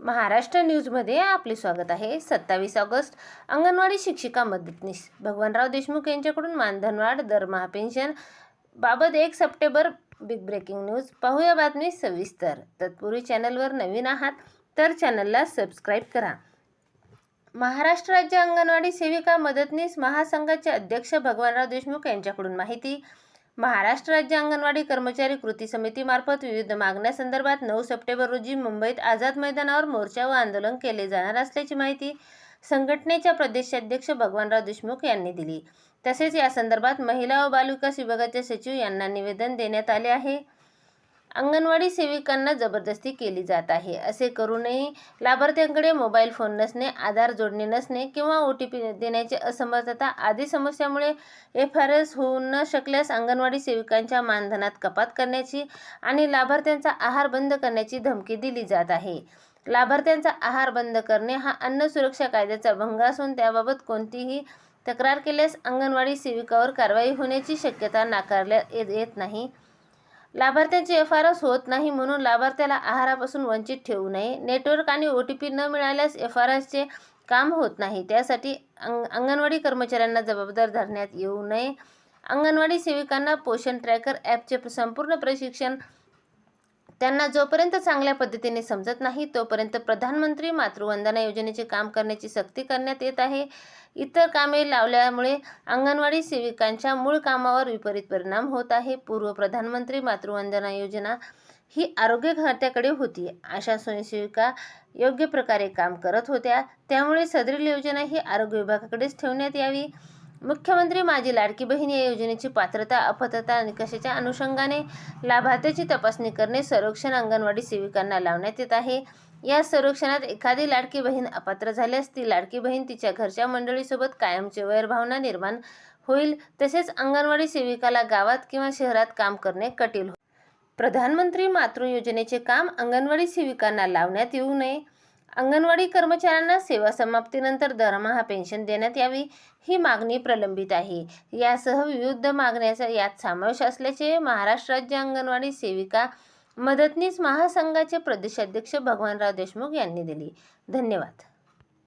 महाराष्ट्र न्यूजमध्ये आपले स्वागत आहे. सत्तावीस ऑगस्ट अंगणवाडी शिक्षिका मदतनीस. भगवानराव देशमुख यांच्याकडून मानधनवाढ दरमहा पेन्शन बाबत एक सप्टेंबर बिग ब्रेकिंग न्यूज. पाहूया बातमी सविस्तर. तत्पूर्वी चॅनलवर नवीन आहात तर चॅनलला सबस्क्राईब करा. महाराष्ट्र राज्य अंगणवाडी सेविका मदतनीस महासंघाचे अध्यक्ष भगवानराव देशमुख यांच्याकडून माहिती. महाराष्ट्र राज्य अंगणवाडी कर्मचारी कृती समितीमार्फत विविध मागण्यासंदर्भात नऊ सप्टेंबर रोजी मुंबईत आझाद मैदानावर मोर्चा व आंदोलन केले जाणार असल्याची माहिती संघटनेच्या प्रदेशाध्यक्ष भगवानराव देशमुख यांनी दिली. तसेच या संदर्भात महिला व बालविकास विभागाचे सचिव यांना निवेदन देण्यात आले आहे. अंगणवाडी सेविकांना जबरदस्ती केली जात आहे. असे करूनही लाभार्थ्यांकडे मोबाईल फोन नसणे आधार जोडणे नसणे किंवा ओ टी पी देण्याची असमर्थता आदी समस्यामुळे एफ आर एस होऊ न शकल्यास अंगणवाडी सेविकांच्या मानधनात कपात करण्याची आणि लाभार्थ्यांचा आहार बंद करण्याची धमकी दिली जात आहे. लाभार्थ्यांचा आहार बंद करणे हा अन्न सुरक्षा कायद्याचा भंग असून त्याबाबत कोणतीही तक्रार केल्यास अंगणवाडी सेविकावर कारवाई होण्याची शक्यता नाकारल्या येत येत नाही. लाभार्थ्यांचे एफ आर एस होत नाही म्हणून लाभार्थ्याला आहारापासून वंचित ठेवू नये. नेटवर्क आणि ओ टी पी न मिळाल्यास एफ आर एसचे काम होत नाही. त्यासाठी अंग अंगणवाडी कर्मचाऱ्यांना जबाबदार धरण्यात येऊ नये. अंगणवाडी सेविकांना पोषण ट्रॅकर ॲपचे संपूर्ण प्रशिक्षण त्यांना जोपर्यंत चांगल्या पद्धतीने समजत नाही तोपर्यंत प्रधानमंत्री मातृवंदना योजनेचे काम करण्याची सक्ती करण्यात येत आहे. इतर कामे लावल्यामुळे अंगणवाडी सेविकांच्या मूळ कामावर विपरीत परिणाम होत आहे. पूर्व प्रधानमंत्री मातृवंदना योजना ही आरोग्य खात्याकडे होती. अशा स्वयंसेविका योग्य प्रकारे काम करत होत्या. त्यामुळे सदरील योजना ही आरोग्य विभागाकडेच ठेवण्यात यावी. मुख्यमंत्री माझी लाडकी बहीण या योजनेची पात्रता अपात्रता निकषाच्या अनुषंगाने लाभार्थ्याची तपासणी करणे संरक्षण अंगणवाडी सेविकांना लावण्यात येत आहे. या संरक्षणात एखादी लाडकी बहीण अपात्र झाल्यास ती लाडकी बहीण तिच्या घरच्या मंडळीसोबत कायमची वैरभावना निर्माण होईल तसेच अंगणवाडी सेविकाला गावात किंवा शहरात काम करणे कठीण होईल. प्रधानमंत्री मातृ योजनेचे काम अंगणवाडी सेविकांना लावण्यात येऊ नये. अंगणवाडी कर्मचाऱ्यांना सेवा समाप्तीनंतर दरमहा पेन्शन देण्यात यावी ही मागणी प्रलंबित आहे. यासह विविध मागण्याचा यात समावेश असल्याचे महाराष्ट्र राज्य अंगणवाडी सेविका मदतनीस महासंघाचे प्रदेशाध्यक्ष भगवानराव देशमुख यांनी दिली. धन्यवाद.